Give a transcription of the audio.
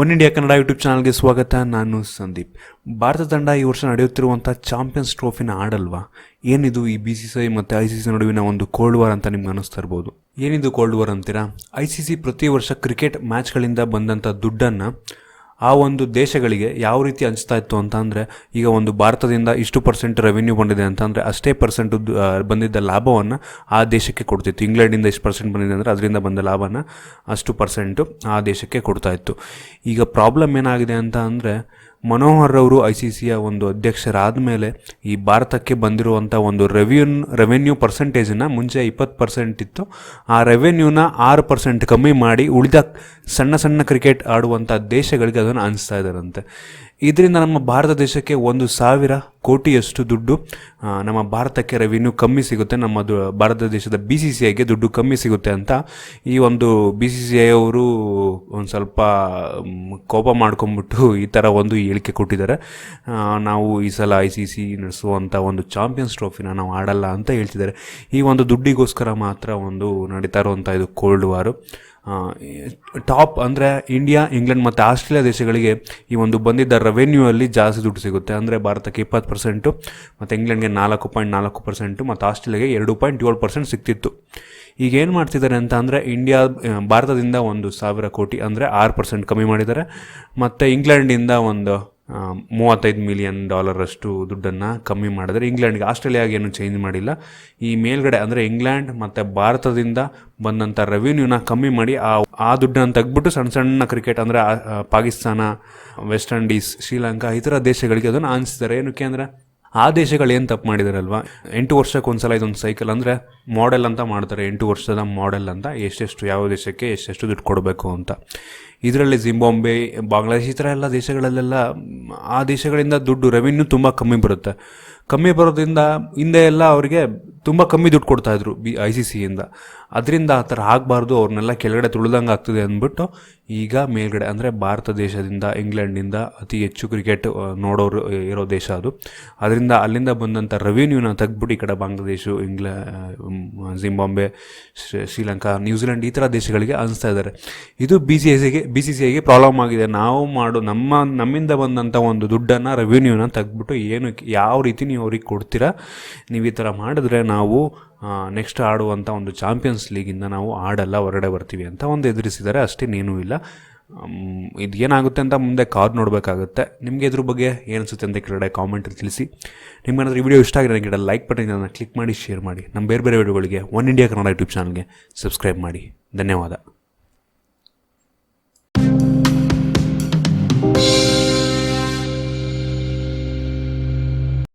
One India Kannada YouTube ಚಾನಲ್ಗೆ ಸ್ವಾಗತ, ನಾನು ಸಂದೀಪ್. ಭಾರತ ತಂಡ ಈ ವರ್ಷ ನಡೆಯುತ್ತಿರುವಂಥ ಚಾಂಪಿಯನ್ಸ್ ಟ್ರೋಫಿನ ಆಡಲ್ವಾ? ಏನಿದು ಈ ಬಿ ಸಿ ಸಿ ಮತ್ತು ಐ ಸಿ ಸಿ ನಡುವಿನ ಒಂದು ಕೋಲ್ಡ್ ವಾರ್ ಅಂತ ನಿಮ್ಗೆ ಅನ್ನಿಸ್ತಾ ಇರ್ಬೋದು? ಏನಿದು ಕೋಲ್ಡ್ ವಾರ್ ಅಂತೀರಾ? ಐ ಸಿ ಸಿ ಪ್ರತಿ ವರ್ಷ ಕ್ರಿಕೆಟ್ ಮ್ಯಾಚ್ಗಳಿಂದ ಬಂದಂಥ ದುಡ್ಡನ್ನು ಆ ಒಂದು ದೇಶಗಳಿಗೆ ಯಾವ ರೀತಿ ಹಂಚ್ತಾ ಇತ್ತು ಅಂತ ಅಂದರೆ, ಈಗ ಒಂದು ಭಾರತದಿಂದ ಇಷ್ಟು ಪರ್ಸೆಂಟ್ ರೆವೆನ್ಯೂ ಬಂದಿದೆ ಅಂತ ಅಂದರೆ, ಅಷ್ಟೇ ಪರ್ಸೆಂಟ್ ಬಂದಿದ್ದ ಲಾಭವನ್ನು ಆ ದೇಶಕ್ಕೆ ಕೊಡ್ತಿತ್ತು. ಇಂಗ್ಲೆಂಡಿಂದ ಇಷ್ಟು ಪರ್ಸೆಂಟ್ ಬಂದಿದೆ ಅಂದರೆ ಅದರಿಂದ ಬಂದ ಲಾಭನ ಅಷ್ಟು ಪರ್ಸೆಂಟು ಆ ದೇಶಕ್ಕೆ ಕೊಡ್ತಾ ಇತ್ತು. ಈಗ ಪ್ರಾಬ್ಲಮ್ ಏನಾಗಿದೆ ಅಂತ ಅಂದರೆ ಮನೋಹರ್ ಅವರು ಐ ಸಿ ಸಿಯ ಒಂದು ಅಧ್ಯಕ್ಷರಾದ ಮೇಲೆ ಈ ಭಾರತಕ್ಕೆ ಬಂದಿರುವಂಥ ಒಂದು ರೆವ್ಯೂನ್ ರೆವೆನ್ಯೂ ಪರ್ಸೆಂಟೇಜನ್ನು ಮುಂಚೆ ಇಪ್ಪತ್ತು ಪರ್ಸೆಂಟ್ ಇತ್ತು. ಆ ರೆವೆನ್ಯೂನ ಆರು ಪರ್ಸೆಂಟ್ ಕಮ್ಮಿ ಮಾಡಿ ಉಳಿದ ಸಣ್ಣ ಸಣ್ಣ ಕ್ರಿಕೆಟ್ ಆಡುವಂಥ ದೇಶಗಳಿಗೆ ಅದನ್ನು ಅನಿಸ್ತಾ ಇದ್ದಾರಂತೆ. ಇದರಿಂದ ನಮ್ಮ ಭಾರತ ದೇಶಕ್ಕೆ ಒಂದು ಸಾವಿರ ಕೋಟಿಯಷ್ಟು ದುಡ್ಡು ನಮ್ಮ ಭಾರತಕ್ಕೆ ರೆವಿನ್ಯೂ ಕಮ್ಮಿ ಸಿಗುತ್ತೆ, ನಮ್ಮ ಭಾರತ ದೇಶದ ಬಿ ಸಿ ಸಿ ಐಗೆ ದುಡ್ಡು ಕಮ್ಮಿ ಸಿಗುತ್ತೆ ಅಂತ ಈ ಒಂದು ಬಿ ಸಿ ಸಿ ಐ ಅವರು ಒಂದು ಸ್ವಲ್ಪ ಕೋಪ ಮಾಡ್ಕೊಂಬಿಟ್ಟು ಈ ಥರ ಒಂದು ಹೇಳಿಕೆ ಕೊಟ್ಟಿದ್ದಾರೆ. ನಾವು ಈ ಸಲ ಐ ಸಿ ಸಿ ನಡೆಸುವಂಥ ಒಂದು ಚಾಂಪಿಯನ್ಸ್ ಟ್ರೋಫಿನ ನಾವು ಆಡಲ್ಲ ಅಂತ ಹೇಳ್ತಿದ್ದಾರೆ. ಈ ಒಂದು ದುಡ್ಡಿಗೋಸ್ಕರ ಮಾತ್ರ ಒಂದು ನಡೀತಾ ಇರುವಂಥ ಇದು ಕೋಲ್ಡ್ ವಾರು ಟಾಪ್ ಅಂದರೆ ಇಂಡಿಯಾ, ಇಂಗ್ಲೆಂಡ್ ಮತ್ತು ಆಸ್ಟ್ರೇಲಿಯಾ ದೇಶಗಳಿಗೆ ಈ ಒಂದು ಬಂದಿದ್ದ ರೆವೆನ್ಯೂ ಅಲ್ಲಿ ಜಾಸ್ತಿ ದುಡ್ಡು ಸಿಗುತ್ತೆ. ಅಂದರೆ ಭಾರತಕ್ಕೆ ಇಪ್ಪತ್ತು ಪರ್ಸೆಂಟು ಮತ್ತು ಇಂಗ್ಲೆಂಡ್ಗೆ ನಾಲ್ಕು ಪಾಯಿಂಟ್ ನಾಲ್ಕು ಪರ್ಸೆಂಟು ಮತ್ತು ಆಸ್ಟ್ರೇಲಿಯಾಗೆ ಎರಡು ಪಾಯಿಂಟ್ ಏಳು ಪರ್ಸೆಂಟ್ ಸಿಕ್ತಿತ್ತು. ಈಗ ಏನು ಮಾಡ್ತಿದ್ದಾರೆ ಅಂತ ಅಂದರೆ ಇಂಡಿಯಾ ಭಾರತದಿಂದ ಒಂದು ಸಾವಿರ ಕೋಟಿ ಅಂದರೆ ಆರು ಪರ್ಸೆಂಟ್ ಕಮ್ಮಿ ಮಾಡಿದ್ದಾರೆ. ಮತ್ತು ಇಂಗ್ಲೆಂಡಿಂದ ಒಂದು ಮೂವತ್ತೈದು ಮಿಲಿಯನ್ ಡಾಲರಷ್ಟು ದುಡ್ಡನ್ನು ಕಮ್ಮಿ ಮಾಡಿದರೆ ಇಂಗ್ಲೆಂಡ್ಗೆ. ಆಸ್ಟ್ರೇಲಿಯಾಗೆ ಏನು ಚೇಂಜ್ ಮಾಡಿಲ್ಲ. ಈ ಮೇಲ್ಗಡೆ ಅಂದರೆ ಇಂಗ್ಲೆಂಡ್ ಮತ್ತು ಭಾರತದಿಂದ ಬಂದಂಥ ರೆವಿನ್ಯೂನ ಕಮ್ಮಿ ಮಾಡಿ ಆ ಆ ದುಡ್ಡನ್ನು ತೆಗ್ಬಿಟ್ಟು ಸಣ್ಣ ಸಣ್ಣ ಕ್ರಿಕೆಟ್ ಅಂದರೆ ಪಾಕಿಸ್ತಾನ ವೆಸ್ಟ್ ಇಂಡೀಸ್ ಶ್ರೀಲಂಕಾ ಈ ಥರ ದೇಶಗಳಿಗೆ ಅದನ್ನು ಆನಿಸ್ತಾರೆ. ಏನಕ್ಕೆ ಅಂದರೆ ಆ ದೇಶಗಳು ಏನು ತಪ್ಪು ಮಾಡಿದಾರಲ್ವಾ? ಎಂಟು ವರ್ಷಕ್ಕೆ ಒಂದ್ಸಲ ಇದೊಂದು ಸೈಕಲ್ ಅಂದರೆ ಮಾಡೆಲ್ ಅಂತ ಮಾಡ್ತಾರೆ. ಎಂಟು ವರ್ಷದ ಮಾಡೆಲ್ ಅಂತ ಎಷ್ಟೆಷ್ಟು, ಯಾವ ದೇಶಕ್ಕೆ ಎಷ್ಟೆಷ್ಟು ದುಡ್ಡು ಕೊಡಬೇಕು ಅಂತ. ಇದರಲ್ಲಿ ಜಿಂಬಾಂಬೆ ಬಾಂಗ್ಲಾದೇಶ್ ಈ ಥರ ಎಲ್ಲ ದೇಶಗಳಲ್ಲೆಲ್ಲ, ಆ ದೇಶಗಳಿಂದ ದುಡ್ಡು ರೆವಿನ್ಯೂ ತುಂಬ ಕಮ್ಮಿ ಬರುತ್ತೆ. ಕಮ್ಮಿ ಬರೋದ್ರಿಂದ ಹಿಂದೆ ಎಲ್ಲ ಅವರಿಗೆ ತುಂಬ ಕಮ್ಮಿ ದುಡ್ಡು ಕೊಡ್ತಾಯಿದ್ರು ಬಿ ಐ ಸಿ ಸಿಯಿಂದ ಅದರಿಂದ ಆ ಥರ ಆಗಬಾರ್ದು, ಅವ್ರನ್ನೆಲ್ಲ ಕೆಳಗಡೆ ತುಳಿದಂಗೆ ಆಗ್ತದೆ ಅಂದ್ಬಿಟ್ಟು ಈಗ ಮೇಲ್ಗಡೆ, ಅಂದರೆ ಭಾರತ ದೇಶದಿಂದ ಇಂಗ್ಲೆಂಡಿಂದ ಅತಿ ಹೆಚ್ಚು ಕ್ರಿಕೆಟ್ ನೋಡೋರು ಇರೋ ದೇಶ ಅದು. ಅದರಿಂದ ಅಲ್ಲಿಂದ ಬಂದಂಥ ರೆವಿನ್ಯೂನ ತೆಗ್ದುಬಿಟ್ಟು ಈ ಕಡೆ Bangladesh, ಇಂಗ್ಲ Zimbabwe Sri- Sri Lanka New Zealand ಈ ಥರ ದೇಶಗಳಿಗೆ ಅನಿಸ್ತಾ ಇದ್ದಾರೆ. ಇದು ಬಿ ಸಿ ಸಿಗೆ ಬಿ ಸಿ ಸಿ ಐಗೆ ಪ್ರಾಬ್ಲಮ್ ಆಗಿದೆ. ನಾವು ಮಾಡು, ನಮ್ಮ, ನಮ್ಮಿಂದ ಬಂದಂಥ ಒಂದು ದುಡ್ಡನ್ನು ರೆವಿನ್ಯೂನ ತೆಗ್ದುಬಿಟ್ಟು ಏನು, ಯಾವ ರೀತಿ ನೀವು ಅವ್ರಿಗೆ ಕೊಡ್ತೀರಾ, ನೀವು ಈ ಥರ ಮಾಡಿದ್ರೆ ನಾವು ನೆಕ್ಸ್ಟ್ ಆಡುವಂಥ ಒಂದು ಚಾಂಪಿಯನ್ಸ್ ಲೀಗಿಂದ ನಾವು ಆಡಲ್ಲ, ಹೊರಗಡೆ ಬರ್ತೀವಿ ಅಂತ ಒಂದು ಎದುರಿಸಿದ್ದಾರೆ. ಅಷ್ಟೇನೇನೂ ಇಲ್ಲ. ಇದು ಏನಾಗುತ್ತೆ ಅಂತ ಮುಂದೆ ಕಾರ್ ನೋಡಬೇಕಾಗುತ್ತೆ. ನಿಮಗೆ ಇದ್ರ ಬಗ್ಗೆ ಏನಿಸುತ್ತೆ ಅಂತ ಕೆಳಗಡೆ ಕಾಮೆಂಟಲ್ಲಿ ತಿಳಿಸಿ. ನಿಮ್ಗೇನಾದ್ರೂ ಈ ವಿಡಿಯೋ ಇಷ್ಟ ಆಗಿರೋ ಗಿಡ ಲೈಕ್ ಬಟನ್ ಕ್ಲಿಕ್ ಮಾಡಿ ಶೇರ್ ಮಾಡಿ. ನಮ್ಮ ಬೇರೆ ಬೇರೆ ವಿಡಿಯೋಗಳಿಗೆ ಒನ್ ಇಂಡಿಯಾ ಕನ್ನಡ ಯೂಟ್ಯೂಬ್ ಚಾನಲ್ಗೆ ಸಬ್ಸ್ಕ್ರೈಬ್ ಮಾಡಿ. ಧನ್ಯವಾದ.